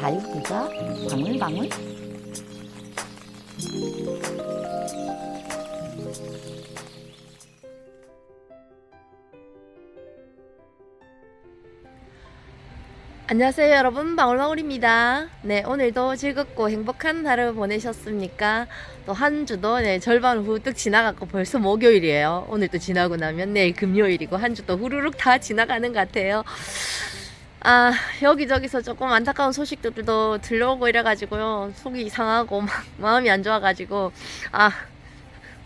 다육기가 방울방울. 안녕하세요 여러분. 방울방울입니다. 네 오늘도 즐겁고 행복한 하루 보내셨습니까? 또 한 주도 네, 절반 후뚝 지나갔고 벌써 목요일이에요. 오늘 또 지나고 나면 내일 금요일이고 한 주도 후루룩 다 지나가는 것 같아요 아 여기저기서 조금 안타까운 소식들도 들려오고 이래가지고요 속이 이상하고 막 마음이 안 좋아가지고 아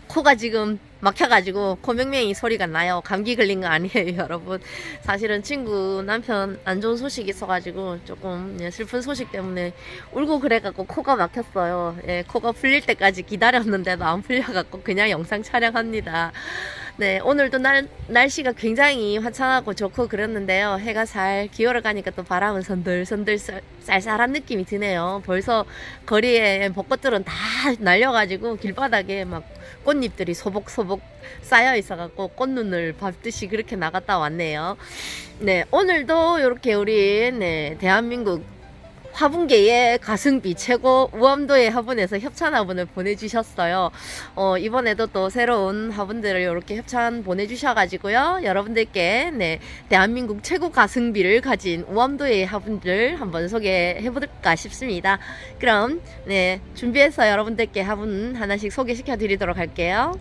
코가 지금 막혀가지고 코맹맹이 소리가 나요. 감기 걸린 거 아니에요, 여러분. 사실은 친구 남편 안 좋은 소식이 있어가지고 조금 예, 슬픈 소식 때문에 울고 그래갖고 코가 막혔어요. 예, 코가 풀릴 때까지 기다렸는데도 안 풀려갖고 그냥 영상 촬영합니다. 네, 오늘도 날, 날씨가 굉장히 화창하고 좋고 그랬는데요. 해가 살 기울어 가니까 또 바람은 선들선들 쌀- 쌀쌀한 느낌이 드네요. 벌써 거리에 벚꽃들은 다 날려가지고 길바닥에 막 꽃잎들이 소복소복 쌓여 있어갖고 꽃눈을 밟듯이 그렇게 나갔다 왔네요. 네, 오늘도 이렇게 우리 네, 대한민국 화분계의 가승비 최고 우암도의 화분에서 협찬 화분을 보내주셨어요. 어, 이번에도 또 새로운 화분들을 이렇게 협찬 보내주셔가지고요. 여러분들께 네, 대한민국 최고 가승비를 가진 우암도의 화분들 한번 소개해볼까 싶습니다. 그럼 네, 준비해서 여러분들께 화분 하나씩 소개시켜 드리도록 할게요.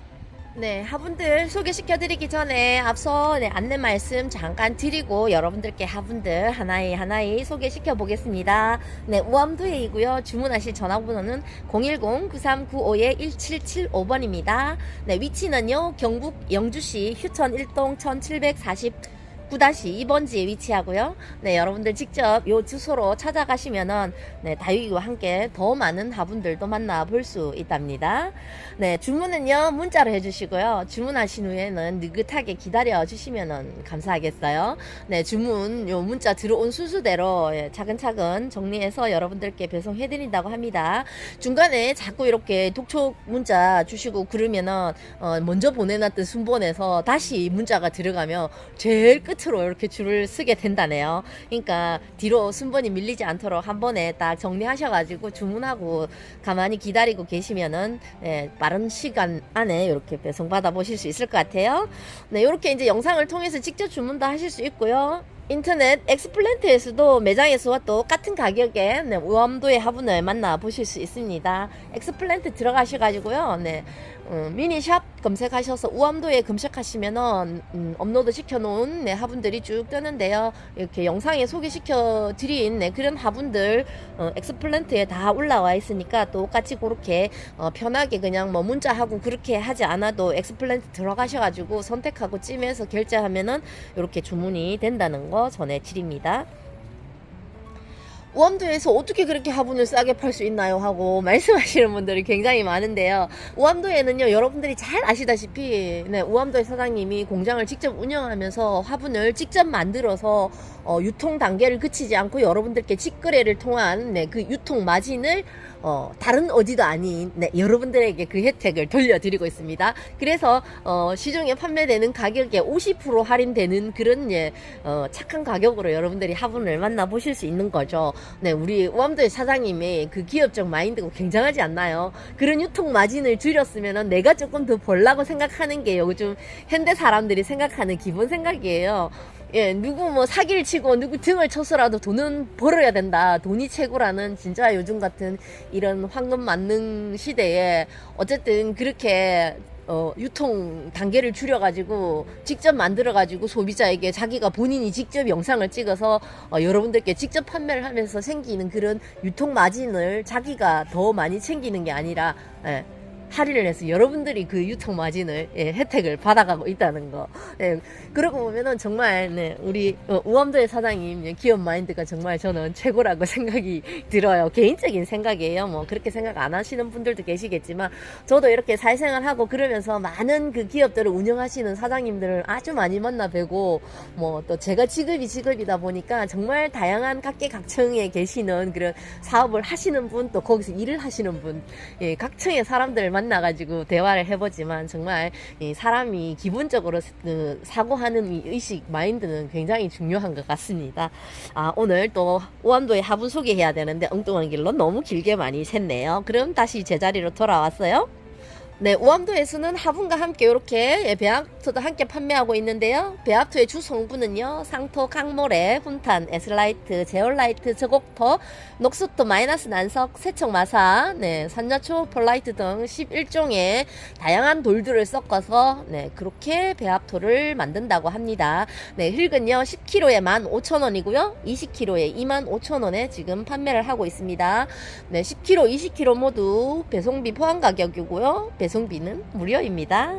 네, 화분들 소개시켜 드리기 전에 앞서 네, 안내 말씀 잠깐 드리고 여러분들께 화분들 하나에 하나에 소개시켜 보겠습니다. 네, 우암도에이고요. 주문하실 전화번호는 010-9395-1775번입니다. 네, 위치는요. 경북 영주시 휴천 1동 1740 9-2번지에 위치하고요. 네, 여러분들 직접 요 주소로 찾아가시면은 네, 다육이와 함께 더 많은 화분들도 만나볼 수 있답니다. 네, 주문은요, 문자로 해 주시고요. 주문하신 후에는 느긋하게 기다려 주시면은 감사하겠어요. 네, 주문, 요 문자 들어온 순수대로 예, 차근차근 정리해서 여러분들께 배송해 드린다고 합니다. 중간에 자꾸 이렇게 독촉 문자 주시고 그러면은, 어, 먼저 보내놨던 순번에서 다시 문자가 들어가면 제일 끝 으로 이렇게 줄을 서게 된다네요. 그러니까 뒤로 순번이 밀리지 않도록 한 번에 딱 정리하셔가지고 주문하고 가만히 기다리고 계시면은 예, 빠른 시간 안에 이렇게 배송 받아 보실 수 있을 것 같아요. 네, 이렇게 이제 영상을 통해서 직접 주문도 하실 수 있고요. 인터넷 엑스플랜트에서도 매장에서와 똑같은 가격에 네, 우암도의 화분을 만나 보실 수 있습니다. 엑스플랜트 들어가셔가지고요. 네, 음, 미니샵 검색하셔서 우암도에 검색하시면은 음, 업로드 시켜놓은 네, 화분들이 쭉 뜨는데요. 이렇게 영상에 소개시켜 드린 네, 그런 화분들 어, 엑스플랜트에 다 올라와 있으니까 똑같이 그렇게 어, 편하게 그냥 뭐 문자하고 그렇게 하지 않아도 엑스플랜트 들어가셔가지고 선택하고 찜해서 결제하면은 이렇게 주문이 된다는 거 전해드립니다. 우암도에서 어떻게 그렇게 화분을 싸게 팔 수 있나요? 하고 말씀하시는 분들이 굉장히 많은데요. 우암도에는요, 여러분들이 잘 아시다시피, 네, 우암도의 사장님이 공장을 직접 운영하면서 화분을 직접 만들어서 어, 유통 단계를 그치지 않고 여러분들께 직거래를 통한 네, 그 유통 마진을 어, 다른 어디도 아닌 네, 여러분들에게 그 혜택을 돌려드리고 있습니다. 그래서 어, 시중에 판매되는 가격에 50% 할인되는 그런 예, 어, 착한 가격으로 여러분들이 화분을 만나보실 수 있는 거죠. 네, 우리 우암도의 사장님의 그 기업적 마인드가 굉장하지 않나요? 그런 유통 마진을 줄였으면 내가 조금 더 벌라고 생각하는 게 요즘 현대 사람들이 생각하는 기본 생각이에요. 예, 누구 뭐 사기를 치고 누구 등을 쳐서라도 돈은 벌어야 된다. 돈이 최고라는 진짜 요즘 같은 이런 황금 만능 시대에 어쨌든 그렇게 어, 유통 단계를 줄여가지고 직접 만들어가지고 소비자에게 자기가 본인이 직접 영상을 찍어서 어, 여러분들께 직접 판매를 하면서 생기는 그런 유통 마진을 자기가 더 많이 챙기는 게 아니라 예, 할인을 해서 여러분들이 그 유통 마진을 예, 혜택을 받아가고 있다는 거. 예, 그러고 보면은 정말 네, 우리 어, 우암도의 사장님 예, 기업 마인드가 정말 저는 최고라고 생각이 들어요. 개인적인 생각이에요. 뭐 그렇게 생각 안 하시는 분들도 계시겠지만 저도 이렇게 사회생활 하고 그러면서 많은 그 기업들을 운영하시는 사장님들을 아주 많이 만나 뵈고 뭐 또 제가 직업이 직업이다 보니까 정말 다양한 각계각층에 계시는 그런 사업을 하시는 분 또 거기서 일을 하시는 분 예, 각층의 사람들을 만나가지고 대화를 해보지만 정말 이 사람이 기본적으로 그 사고하는 이 의식 마인드는 굉장히 중요한 것 같습니다. 아 오늘 또 오암도의 화분 소개해야 되는데 엉뚱한 길로 너무 길게 많이 샜네요. 그럼 다시 제자리로 돌아왔어요. 네, 오암도에서는 화분과 함께 이렇게 배합토도 함께 판매하고 있는데요. 배합토의 주 성분은요, 상토, 강모래, 훈탄, 에슬라이트, 제올라이트, 저곡토, 녹수토, 마이너스 난석, 세척마사, 네, 산야초, 폴라이트 등 11종의 다양한 돌들을 섞어서 네, 그렇게 배합토를 만든다고 합니다. 네, 흙은요, 10kg에 15,000원이고요. 20kg에 25,000원에 지금 판매를 하고 있습니다. 네, 10kg, 20kg 모두 배송비 포함 가격이고요. 배송 비는 무료입니다.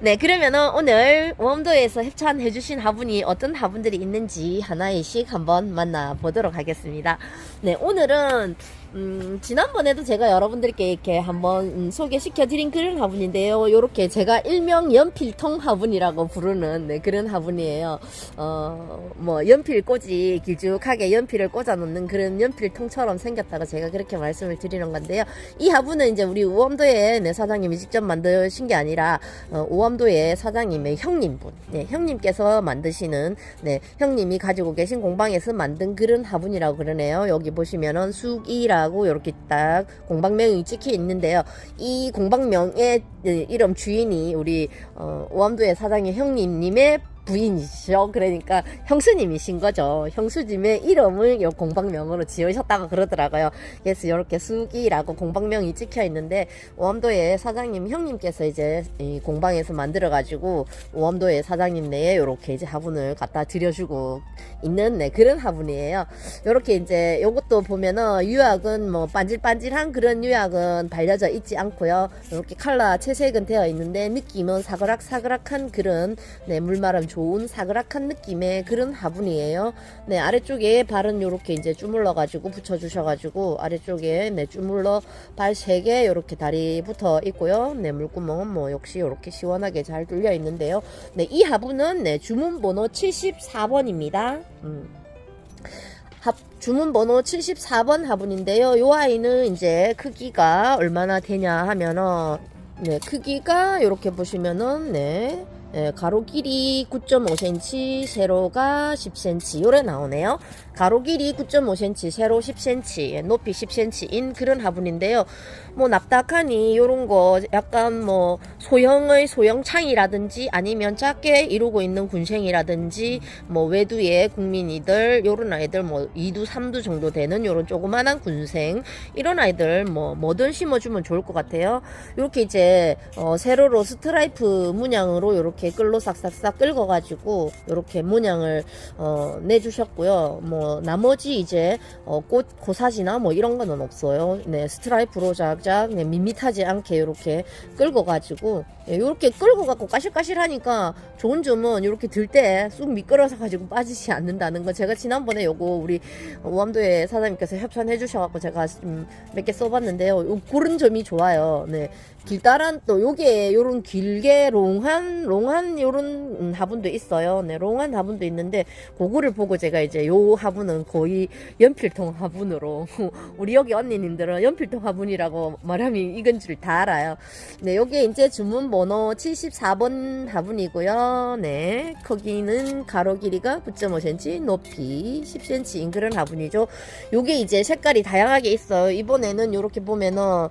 네, 그러면은 오늘 웜도에서 협찬해주신 화분이 어떤 화분들이 있는지 하나씩 한번 만나보도록 하겠습니다. 네, 오늘은 음, 지난번에도 제가 여러분들께 이렇게 한번 음, 소개시켜 드린 그런 화분인데요. 요렇게 제가 일명 연필통 화분이라고 부르는 네, 그런 화분이에요. 어, 뭐, 연필꽂이 길쭉하게 연필을 꽂아 놓는 그런 연필통처럼 생겼다고 제가 그렇게 말씀을 드리는 건데요. 이 화분은 이제 우리 우암도의 네, 사장님이 직접 만드신 게 아니라, 어, 우암도의 사장님의 형님분, 네, 형님께서 만드시는, 네, 형님이 가지고 계신 공방에서 만든 그런 화분이라고 그러네요. 여기 보시면은 숙이라 고 이렇게 딱 공방명이 찍혀 있는데요. 이 공방명의 네, 이름 주인이 우리, 어, 우암도의 사장님 형님님의 부인이시죠. 그러니까 형수님이신 거죠. 형수님의 이름을 요 공방명으로 지으셨다고 그러더라고요. 그래서 이렇게 수기라고 공방명이 찍혀 있는데 오암도의 사장님 형님께서 이제 이 공방에서 만들어 가지고 오암도의 사장님 내에 이렇게 이제 화분을 갖다 드려주고 있는 네, 그런 화분이에요. 이렇게 이제 요것도 보면은 유약은 뭐 반질반질한 그런 유약은 발려져 있지 않고요. 이렇게 칼라 채색은 되어 있는데 느낌은 사그락사그락한 그런 네, 물마름 좋은 사그락한 느낌의 그런 화분이에요. 네, 아래쪽에 발은 요렇게 이제 주물러 가지고 붙여 주셔 가지고 아래쪽에 네, 주물러 발세개 요렇게 다리 붙어 있고요. 네, 물구멍은 뭐 역시 요렇게 시원하게 잘 뚫려 있는데요. 네, 이 화분은 네, 주문 번호 74번입니다. 음. 합, 주문 번호 74번 화분인데요. 요 아이는 이제 크기가 얼마나 되냐 하면은 네, 크기가 이렇게 보시면은 네. 예, 가로 길이 9.5cm, 세로가 10cm 요래 나오네요. 가로 길이 9.5cm, 세로 10cm, 예, 높이 10cm인 그런 화분인데요. 뭐 납작하니 요런 거 약간 뭐 소형의 소형창이라든지 아니면 작게 이루고 있는 군생이라든지 뭐 외두의 국민이들 요런 아이들 뭐 2두 3두 정도 되는 요런 조그만한 군생 이런 아이들 뭐 뭐든 심어주면 좋을 것 같아요. 요렇게 이제 어 세로로 스트라이프 문양으로 요렇게 끌로 싹싹싹 긁어가지고 요렇게 문양을 어 내주셨고요. 뭐 나머지 이제 어 꽃 고사지나 뭐 이런 거는 없어요. 네 스트라이프로 작작 네, 밋밋하지 않게 요렇게 긁어가지고 예, 요렇게 끌고 갖고 까실까실하니까 좋은 점은 요렇게 들 때 쑥 미끄러서 가지고 빠지지 않는다는 거. 제가 지난번에 요거 우리 우암도의 사장님께서 협찬해 주셔갖고 제가 몇 개 써봤는데요. 요 그런 점이 좋아요. 네 길다란 또 요게 요런 길게 롱한 롱한 요런 음, 화분도 있어요 네 롱한 화분도 있는데 그거를 보고 제가 이제 요 화분은 거의 연필통 화분으로 우리 여기 언니님들은 연필통 화분이라고 말하면 이건 줄 다 알아요 네 요게 이제 주문 번호 74번 화분이고요. 네. 크기는 가로 길이가 9.5cm, 높이 10cm인 그런 화분이죠. 요게 이제 색깔이 다양하게 있어요. 이번에는 요렇게 보면은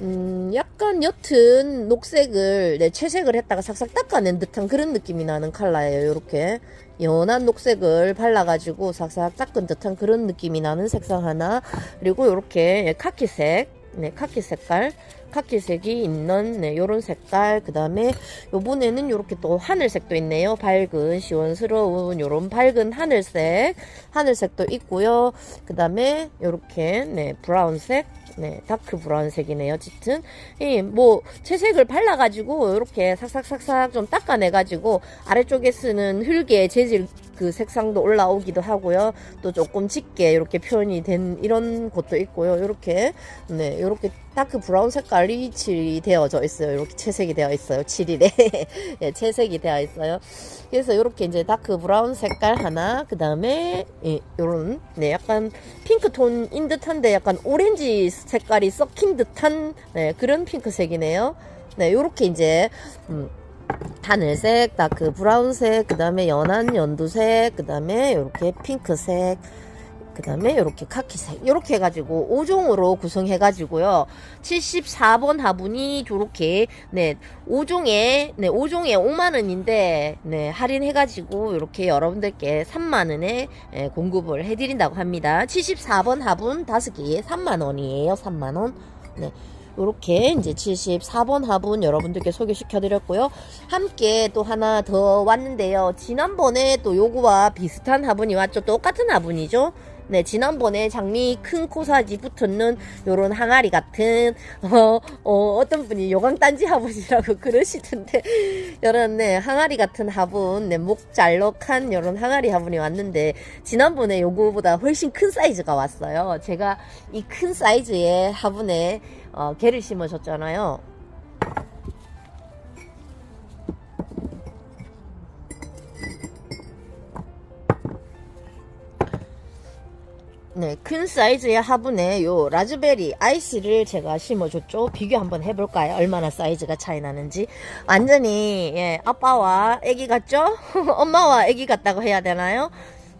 음, 약간 옅은 녹색을 네, 채색을 했다가 싹싹 닦아낸 듯한 그런 느낌이 나는 컬러예요. 요렇게. 연한 녹색을 발라가지고 싹싹 닦은 듯한 그런 느낌이 나는 색상 하나. 그리고 요렇게 카키색. 네, 카키 색깔 카키색이 있는 네, 요런 색깔. 그 다음에 요번에는 요렇게 또 하늘색도 있네요. 밝은 시원스러운 요런 밝은 하늘색. 하늘색도 있고요. 그 다음에 요렇게 네 브라운색. 네, 다크 브라운색이네요, 짙은. 이, 뭐, 채색을 발라가지고, 이렇게 삭삭삭삭 좀 닦아내가지고, 아래쪽에 쓰는 흙의 재질 그 색상도 올라오기도 하고요. 또 조금 짙게 이렇게 표현이 된 이런 것도 있고요. 이렇게, 네, 이렇게 다크 브라운 색깔 다리칠이 되어져 있어요. 이렇게 채색이 되어 있어요. 7일에 예, 채색이 되어 있어요. 그래서 이렇게 이제 다크 브라운 색깔 하나, 그 다음에 예, 요런 네 약간 핑크 톤인 듯한데 약간 오렌지 색깔이 섞인 듯한 네, 그런 핑크색이네요. 네, 요렇게 이제 음, 하늘색, 다크 브라운색, 그 다음에 연한 연두색, 그 다음에 이렇게 핑크색, 그 다음에 이렇게 카키색, 이렇게 해가지고 5종으로 구성해가지고요. 74번 화분이 저렇게, 네, 5종에, 네, 5종에 5만원인데, 네, 할인해가지고 이렇게 여러분들께 3만원에 예, 공급을 해드린다고 합니다. 74번 화분 5개에 3만원이에요. 3만원. 네. 요렇게 이제 74번 화분 여러분들께 소개시켜 드렸고요. 함께 또 하나 더 왔는데요. 지난번에 또 요거와 비슷한 화분이 왔죠. 똑같은 화분이죠. 네, 지난번에 장미 큰 코사지 붙었는 요런 항아리 같은, 어, 어, 어떤 분이 요강단지 화분이라고 그러시던데, 요런, 네, 항아리 같은 화분, 네, 목 잘록한 요런 항아리 화분이 왔는데, 지난번에 요거보다 훨씬 큰 사이즈가 왔어요. 제가 이 큰 사이즈의 화분에, 어, 개를 심으셨잖아요. 네, 큰 사이즈의 화분에 요 라즈베리 아이스를 제가 심어줬죠. 비교 한번 해볼까요? 얼마나 사이즈가 차이 나는지. 완전히, 예, 아빠와 애기 같죠? 엄마와 애기 같다고 해야 되나요?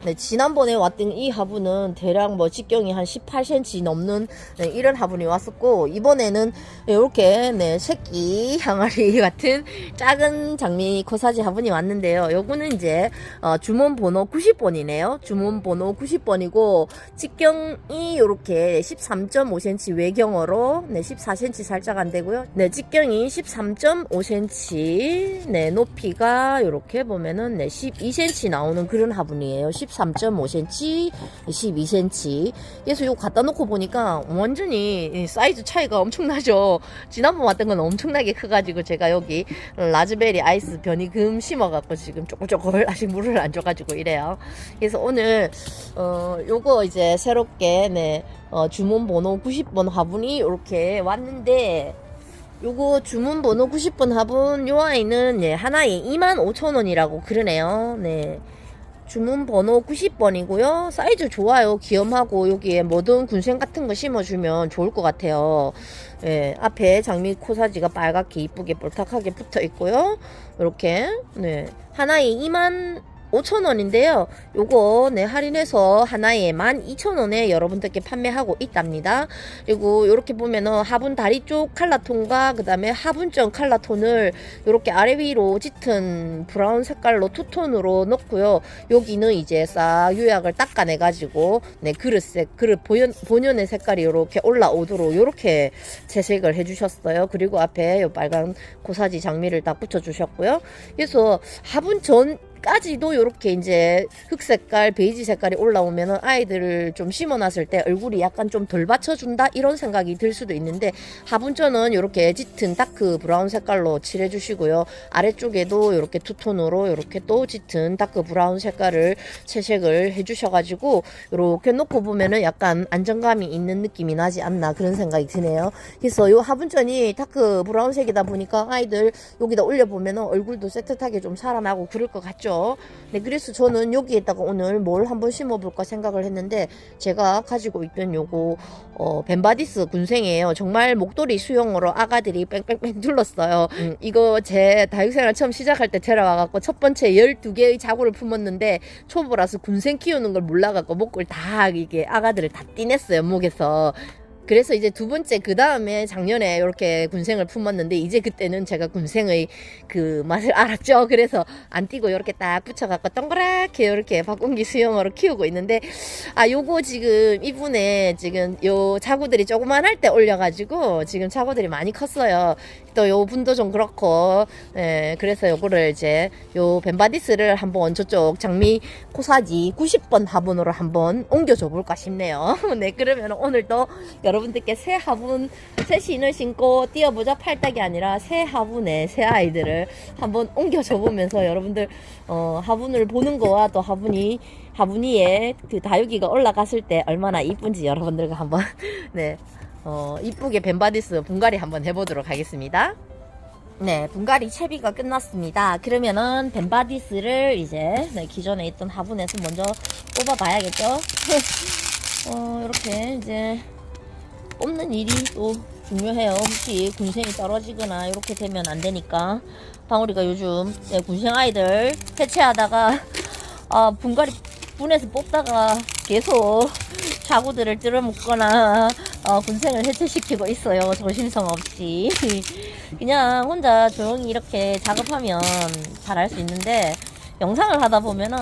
네, 지난번에 왔던 이 화분은 대략 뭐 직경이 한 18cm 넘는 네, 이런 화분이 왔었고 이번에는 이렇게 네, 새끼 항아리 같은 작은 장미 코사지 화분이 왔는데요. 요거는 이제 어, 주문 번호 90번이네요. 주문 번호 90번이고 직경이 이렇게 13.5cm 외경어로 네, 14cm 살짝 안 되고요. 네, 직경이 13.5cm 네, 높이가 이렇게 보면은 네, 12cm 나오는 그런 화분이에요. 13.5cm, 12cm. 그래서 이거 갖다 놓고 보니까 완전히 이 사이즈 차이가 엄청나죠. 지난번 왔던 건 엄청나게 커가지고 제가 여기 라즈베리 아이스 변이금 심어갖고 지금 쪼글쪼글 아직 물을 안 줘가지고 이래요. 그래서 오늘 어 요거 이제 새롭게 네 어, 주문 번호 90번 화분이 이렇게 왔는데 요거 주문 번호 90번 화분 요 아이는 예, 하나에 25,000원이라고 그러네요. 네. 주문 번호 90번이고요. 사이즈 좋아요. 귀염하고 여기에 뭐든 군생 같은 거 심어주면 좋을 것 같아요. 예, 앞에 장미 코사지가 빨갛게 이쁘게 볼탁하게 붙어 있고요. 이렇게 네 하나에 2만 5,000원인데요. 요거 네 할인해서 하나에 12,000원에 여러분들께 판매하고 있답니다. 그리고 이렇게 보면은 화분 다리 쪽 칼라톤과 그다음에 하분점 칼라톤을 이렇게 아래 위로 짙은 브라운 색깔로 투톤으로 넣고요. 여기는 이제 싹 유약을 닦아내 가지고 네 그릇색 그릇 본연, 본연의 색깔이 이렇게 올라오도록 이렇게 채색을 해 주셨어요. 그리고 앞에 요 빨간 고사지 장미를 딱 붙여 주셨고요. 그래서 화분 전 까지도 이렇게 이제 흑색깔, 베이지 색깔이 올라오면은 아이들을 좀 심어놨을 때 얼굴이 약간 좀 덜 받쳐준다 이런 생각이 들 수도 있는데 화분전은 이렇게 짙은 다크 브라운 색깔로 칠해주시고요. 아래쪽에도 이렇게 투톤으로 이렇게 또 짙은 다크 브라운 색깔을 채색을 해주셔가지고 이렇게 놓고 보면은 약간 안정감이 있는 느낌이 나지 않나 그런 생각이 드네요. 그래서 이 화분전이 다크 브라운색이다 보니까 아이들 여기다 올려보면은 얼굴도 새뜻하게 좀 살아나고 그럴 것 같죠. 네, 그래서 저는 여기에다가 오늘 뭘 한번 심어볼까 생각을 했는데 제가 가지고 있던 요거 어, 벤바디스 군생이에요. 정말 목도리 수영으로 아가들이 뺑뺑뺑 둘렀어요. 음, 이거 제 다육생활 처음 시작할 때 데려와갖고 첫 번째 12개의 자구를 품었는데 초보라서 군생 키우는 걸 몰라갖고 목을 다 이게 아가들을 다 띠냈어요. 목에서. 그래서 이제 두 번째 그 다음에 작년에 이렇게 군생을 품었는데 이제 그때는 제가 군생의 그 맛을 알았죠. 그래서 안 띄고 이렇게 딱 붙여갖고 동그랗게 이렇게 박공기 수영으로 키우고 있는데 아 요거 지금 이분의 지금 요 자구들이 조그만 할 때 올려가지고 지금 자구들이 많이 컸어요. 또 요 분도 좀 그렇고 예 그래서 요거를 이제 요 벤바디스를 한번 저쪽 장미 코사지 90번 화분으로 한번 옮겨줘 볼까 싶네요. 네 그러면 오늘도 여러분들께 새 화분 새 신을 신고 뛰어보자 팔딱이 아니라 새 화분에 새 아이들을 한번 옮겨줘 보면서 여러분들 어, 화분을 보는 거와 또 화분이 화분 위에 그 다육이가 올라갔을 때 얼마나 이쁜지 여러분들과 한번 네 어, 이쁘게 벤바디스 분갈이 한번 해보도록 하겠습니다. 네, 분갈이 채비가 끝났습니다. 그러면은 벤바디스를 이제 네, 기존에 있던 화분에서 먼저 뽑아봐야겠죠? 어, 이렇게 이제 뽑는 일이 또 중요해요. 혹시 군생이 떨어지거나 이렇게 되면 안 되니까. 방울이가 요즘 네, 군생 아이들 해체하다가 아, 분갈이 분에서 뽑다가 계속 자구들을 뜯어먹거나 어, 군생을 해체시키고 있어요. 조심성 없이. 그냥 혼자 조용히 이렇게 작업하면 잘 할 수 있는데 영상을 하다 보면은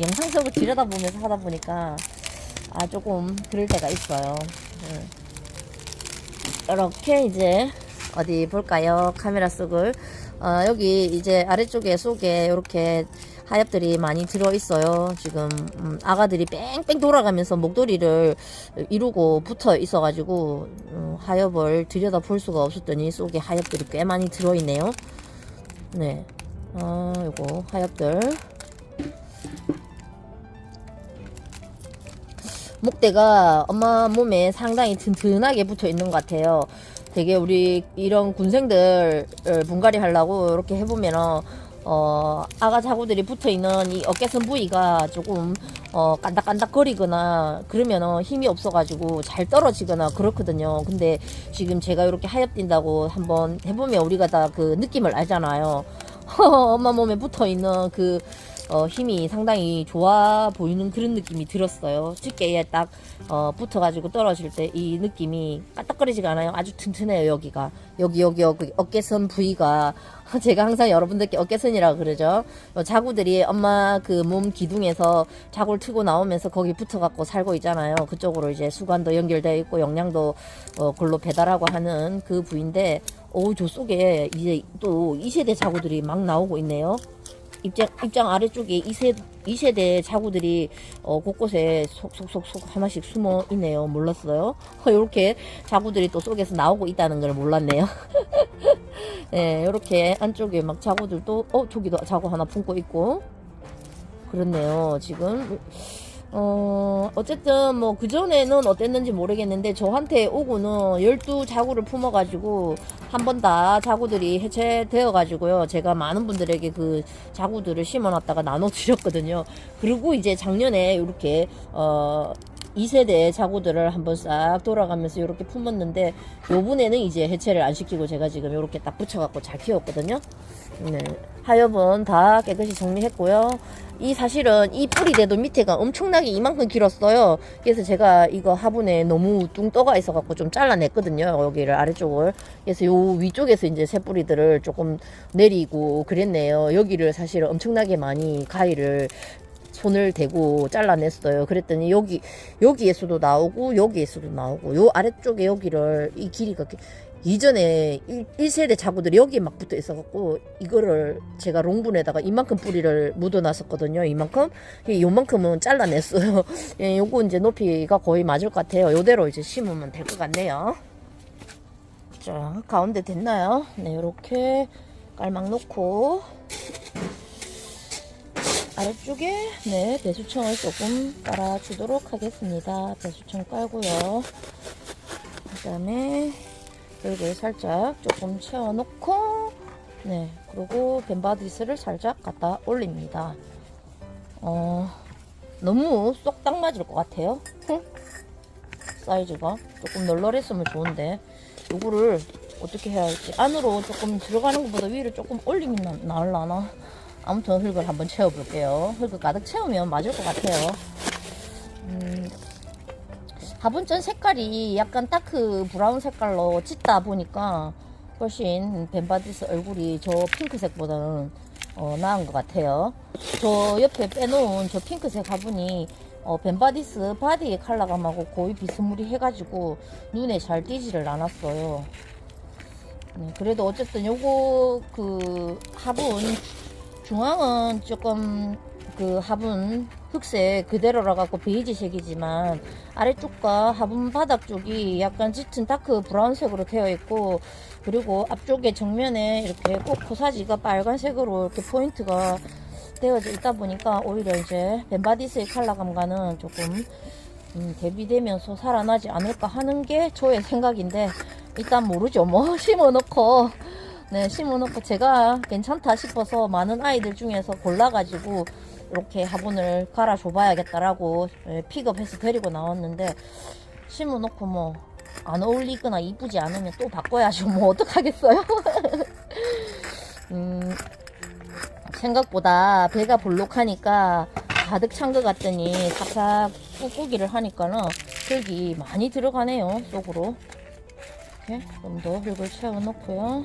영상 속을 들여다보면서 하다 보니까 아 조금 그럴 때가 있어요. 네. 이렇게 이제 어디 볼까요? 카메라 속을 어, 여기 이제 아래쪽에 속에 이렇게 하엽들이 많이 들어 있어요. 지금 음, 아가들이 뺑뺑 돌아가면서 목도리를 이루고 붙어 있어가지고 음, 하엽을 들여다 볼 수가 없었더니 속에 하엽들이 꽤 많이 들어 있네요. 네, 어, 요거 하엽들. 목대가 엄마 몸에 상당히 튼튼하게 붙어 있는 것 같아요. 되게 우리 이런 군생들 분갈이 하려고 이렇게 해보면은 어 아가 자구들이 붙어 있는 이 어깨선 부위가 조금 어 깐닥깐닥거리거나 그러면은 힘이 없어가지고 잘 떨어지거나 그렇거든요. 근데 지금 제가 이렇게 하엽 뛴다고 한번 해보면 우리가 다 그 느낌을 알잖아요. 엄마 몸에 붙어 있는 그 어, 힘이 상당히 좋아 보이는 그런 느낌이 들었어요. 집게에 딱 어, 붙어가지고 떨어질 때 이 느낌이 까딱거리지가 않아요. 아주 튼튼해요 여기가 여기 여기 여기 어깨선 부위가 제가 항상 여러분들께 어깨선이라고 그러죠. 어, 자구들이 엄마 그 몸 기둥에서 자구를 트고 나오면서 거기 붙어갖고 살고 있잖아요. 그쪽으로 이제 수관도 연결되어 있고 영양도 어, 골로 배달하고 하는 그 부위인데 오, 저 속에 이제 또 2세대 자구들이 막 나오고 있네요. 입장, 입장 아래쪽에 2세, 2세대 자구들이 어, 곳곳에 속속속속 하나씩 숨어 있네요. 몰랐어요. 이렇게 자구들이 또 속에서 나오고 있다는 걸 몰랐네요. 네, 이렇게 안쪽에 막 자구들도, 어, 저기도 자구 하나 품고 있고. 그렇네요. 지금. 어, 어쨌든 뭐 그전에는 어땠는지 모르겠는데 저한테 오고는 12자구를 품어가지고 한 번 다 자구들이 해체되어가지고요. 제가 많은 분들에게 그 자구들을 심어놨다가 나눠드렸거든요. 그리고 이제 작년에 이렇게, 어, 2세대 자구들을 한번 싹 돌아가면서 이렇게 품었는데 요번에는 이제 해체를 안 시키고 제가 지금 이렇게 딱 붙여갖고 잘 키웠거든요. 네. 하엽은 다 깨끗이 정리했고요. 이 사실은 이 뿌리 대도 밑에가 엄청나게 이만큼 길었어요. 그래서 제가 이거 화분에 너무 뚱 떠가 있어갖고 좀 잘라냈거든요. 여기를 아래쪽을. 그래서 요 위쪽에서 이제 새 뿌리들을 조금 내리고 그랬네요. 여기를 사실 엄청나게 많이 가위를 손을 대고 잘라냈어요. 그랬더니 여기 여기에서도 나오고 여기에서도 나오고 요 아래쪽에 여기를 이 길이가 이전에 1, 세대 자구들이 여기에 막 붙어 있어갖고 이거를 제가 롱분에다가 이만큼 뿌리를 묻어놨었거든요. 이만큼 예, 요만큼은 잘라냈어요. 예, 요거 이제 높이가 거의 맞을 것 같아요. 요대로 이제 심으면 될 것 같네요. 자 가운데 됐나요? 네 이렇게 깔막 놓고 아래쪽에 네 배수청을 조금 깔아주도록 하겠습니다. 배수청 깔고요. 그 다음에 여기를 살짝 조금 채워놓고 네 그리고 벤바디스를 살짝 갖다 올립니다. 어 너무 쏙 딱 맞을 것 같아요. 사이즈가 조금 널널했으면 좋은데 요거를 어떻게 해야 할지 안으로 조금 들어가는 것보다 위를 조금 올리면 나, 나을라나 아무튼 흙을 한번 채워볼게요. 흙을 가득 채우면 맞을 것 같아요. 음, 화분전 색깔이 약간 다크 브라운 색깔로 짙다 보니까 훨씬 벤바디스 얼굴이 저 핑크색보다는 어, 나은 것 같아요. 저 옆에 빼놓은 저 핑크색 화분이 어, 벤바디스 바디 컬러감하고 거의 비스무리 해가지고 눈에 잘 띄지를 않았어요. 네, 그래도 어쨌든 요거 그 화분 중앙은 조금 그 화분 흑색 그대로라 갖고 베이지색이지만 아래쪽과 화분 바닥 쪽이 약간 짙은 다크 브라운색으로 되어 있고 그리고 앞쪽에 정면에 이렇게 꼭 코사지가 빨간색으로 이렇게 포인트가 되어져 있다 보니까 오히려 이제 벤바디스의 컬러감과는 조금 음, 대비되면서 살아나지 않을까 하는 게 저의 생각인데 일단 모르죠. 뭐 심어놓고 네 심어놓고 제가 괜찮다 싶어서 많은 아이들 중에서 골라가지고 이렇게 화분을 갈아줘봐야겠다라고 예, 픽업해서 데리고 나왔는데 심어놓고 뭐 안 어울리거나 이쁘지 않으면 또 바꿔야죠. 뭐 어떡하겠어요? 음, 생각보다 배가 볼록하니까 가득 찬 것 같더니 삭삭 꾹꾹이를 하니까는 흙이 많이 들어가네요 속으로. 이렇게 좀 더 흙을 채워놓고요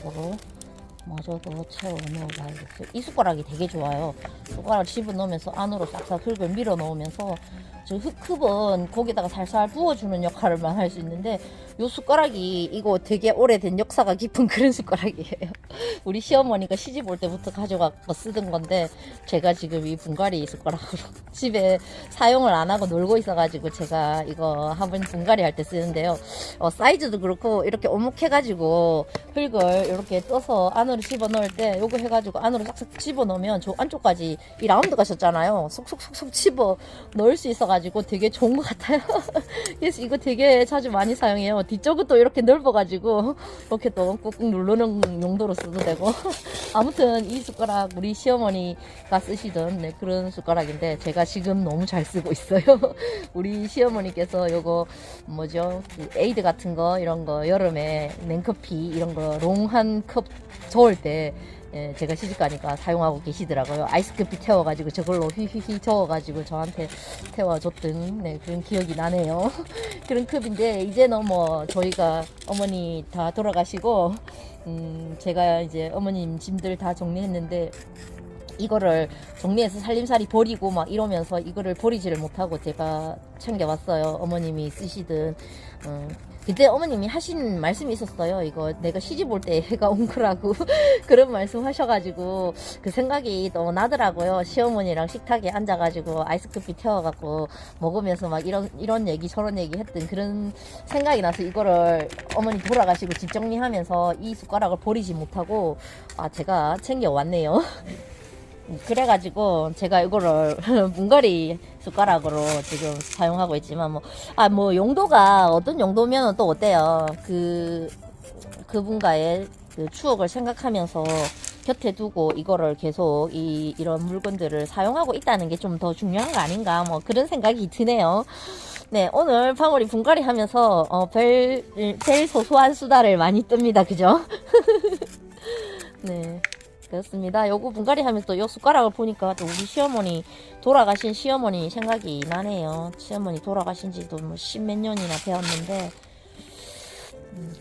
숟가락으로 마저도 채워 넣어봐야겠어요. 이 숟가락이 되게 좋아요. 숟가락 집어 넣으면서 안으로 싹싹 흙을 밀어 넣으면서 저 흙흡은 거기다가 살살 부어주는 역할을만 할 수 있는데 요 숟가락이 이거 되게 오래된 역사가 깊은 그런 숟가락이에요. 우리 시어머니가 시집 올 때부터 가져가고 쓰던 건데 제가 지금 이 분갈이 숟가락으로 집에 사용을 안 하고 놀고 있어가지고 제가 이거 한번 분갈이 할 때 쓰는데요. 어, 사이즈도 그렇고 이렇게 오목해가지고 흙을 이렇게 떠서 안으로 집어 넣을 때 요거 해가지고 안으로 싹싹 집어 넣으면 저 안쪽까지 이 라운드 가 셨잖아요. 속속속속 집어 넣을 수 있어 가지고 되게 좋은 것 같아요. 그래서 이거 되게 자주 많이 사용해요. 뒤쪽은 또 이렇게 넓어가지고 이렇게 또 꾹꾹 누르는 용도로 써도 되고 아무튼 이 숟가락 우리 시어머니가 쓰시던 네, 그런 숟가락인데 제가 지금 너무 잘 쓰고 있어요. 우리 시어머니께서 요거 뭐죠 그 에이드 같은 거 이런 거 여름에 냉커피 이런 거 롱한 컵 저을 때 예, 제가 시집 가니까 사용하고 계시더라고요. 아이스커피 태워가지고 저걸로 휘휘휘 저어가지고 저한테 태워줬던 네, 그런 기억이 나네요. 그런 컵인데 이제는 뭐 저희가 어머니 다 돌아가시고 음, 제가 이제 어머님 짐들 다 정리했는데 이거를 정리해서 살림살이 버리고 막 이러면서 이거를 버리지를 못하고 제가 챙겨왔어요. 어머님이 쓰시던 어, 그때 어머님이 하신 말씀이 있었어요. 이거 내가 시집 올 때 해가 온 거라고 그런 말씀 하셔가지고 그 생각이 또 나더라고요. 시어머니랑 식탁에 앉아가지고 아이스커피 태워갖고 먹으면서 막 이런 이런 얘기 저런 얘기 했던 그런 생각이 나서 이거를 어머니 돌아가시고 집 정리하면서 이 숟가락을 버리지 못하고 아 제가 챙겨 왔네요. 그래가지고 제가 이거를 문가리 숟가락으로 지금 사용하고 있지만 뭐 아 뭐 용도가 어떤 용도면 또 어때요 그 그분과의 그 추억을 생각하면서 곁에 두고 이거를 계속 이 이런 물건들을 사용하고 있다는 게 좀 더 중요한 거 아닌가 뭐 그런 생각이 드네요. 네 오늘 방울이 분갈이 하면서 어, 별 제일 소소한 수다를 많이 뜹니다 그죠? 네. 그렇습니다. 요거 분갈이 하면서 또요 숟가락을 보니까 또 우리 시어머니 돌아가신 시어머니 생각이 나네요. 시어머니 돌아가신 지도 뭐 십몇 년이나 되었는데 음,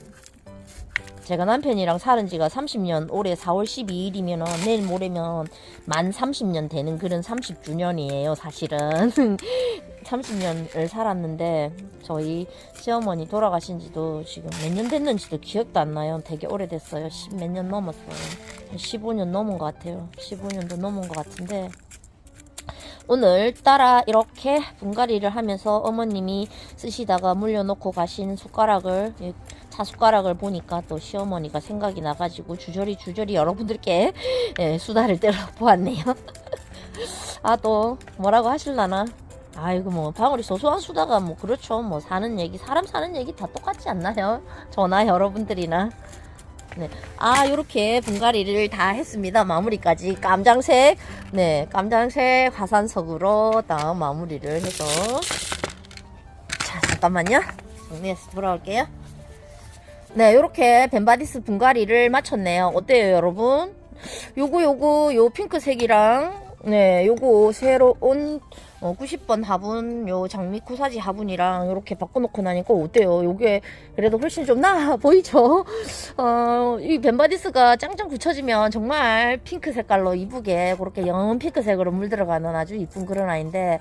제가 남편이랑 살은 지가 30년 올해 4월 12일이면 내일 모레면 만 30년 되는 그런 30주년이에요 사실은. 30년을 살았는데 저희 시어머니 돌아가신 지도 지금 몇 년 됐는지도 기억도 안 나요. 되게 오래됐어요. 10몇년 넘었어요. 한 15년 넘은 것 같아요. 15년도 넘은 것 같은데 오늘따라 이렇게 분갈이를 하면서 어머님이 쓰시다가 물려놓고 가신 숟가락을 이 차숟가락을 보니까 또 시어머니가 생각이 나가지고 주저리 주저리 여러분들께 예, 수다를 떨어보았네요. 아 또 뭐라고 하실라나? 아이고 뭐 방울이 소소한 수다가 뭐 그렇죠 뭐 사는 얘기 사람 사는 얘기 다 똑같지 않나요? 저나 여러분들이나 네. 아, 요렇게 분갈이를 다 했습니다. 마무리까지. 깜장색, 네, 깜장색 화산석으로 다음 마무리를 해서. 자, 잠깐만요. 정리해서 돌아올게요. 네, 요렇게 벤바디스 분갈이를 마쳤네요. 어때요, 여러분? 요거, 요거, 요 핑크색이랑, 네, 요거 새로운 어, 90번 화분, 요 장미 쿠사지 화분이랑 요렇게 바꿔놓고 나니까 어때요? 요게 그래도 훨씬 좀 나아 보이죠? 어, 이 벤바디스가 짱짱 굳혀지면 정말 핑크 색깔로 이쁘게 그렇게 영은 핑크색으로 물들어가는 아주 이쁜 그런 아이인데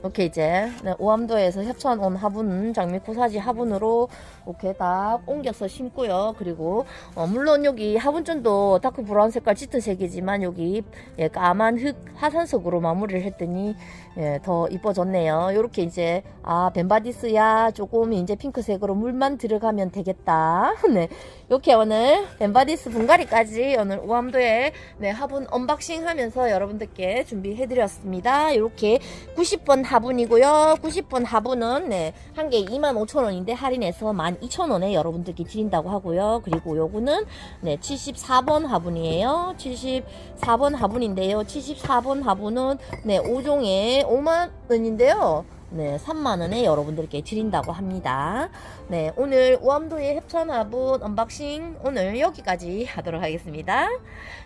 이렇게 이제 네, 오암도에서 협찬 온 화분 장미 코 사지 화분으로 이렇게 다 옮겨서 심고요. 그리고 어, 물론 여기 화분전도 다크 브라운 색깔 짙은 색이지만 여기 예, 까만 흙 화산석으로 마무리를 했더니 예, 더 이뻐졌네요. 이렇게 이제 아 벤바디스야 조금 이제 핑크색으로 물만 들어가면 되겠다. 네, 이렇게 오늘 벤바디스 분갈이까지 오늘 오암도에 네, 화분 언박싱하면서 여러분들께 준비해드렸습니다. 이렇게 90번 화분이고요. 90번 화분은 네, 한 개 25,000원인데 할인해서 12,000원에 여러분들께 드린다고 하고요. 그리고 요거는 네, 74번 화분이에요. 74번 화분인데요. 74번 화분은 네, 5종에 5만 원인데요. 네, 3만 원에 여러분들께 드린다고 합니다. 네, 오늘 오암도의 협찬 화분 언박싱 오늘 여기까지 하도록 하겠습니다.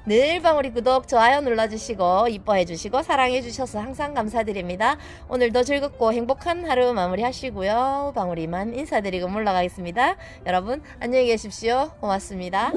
늘 방울이 구독, 좋아요 눌러주시고 이뻐해 주시고 사랑해 주셔서 항상 감사드립니다. 오늘도 즐겁고 행복한 하루 마무리하시고요. 방울이만 인사드리고 물러가겠습니다. 여러분 안녕히 계십시오. 고맙습니다.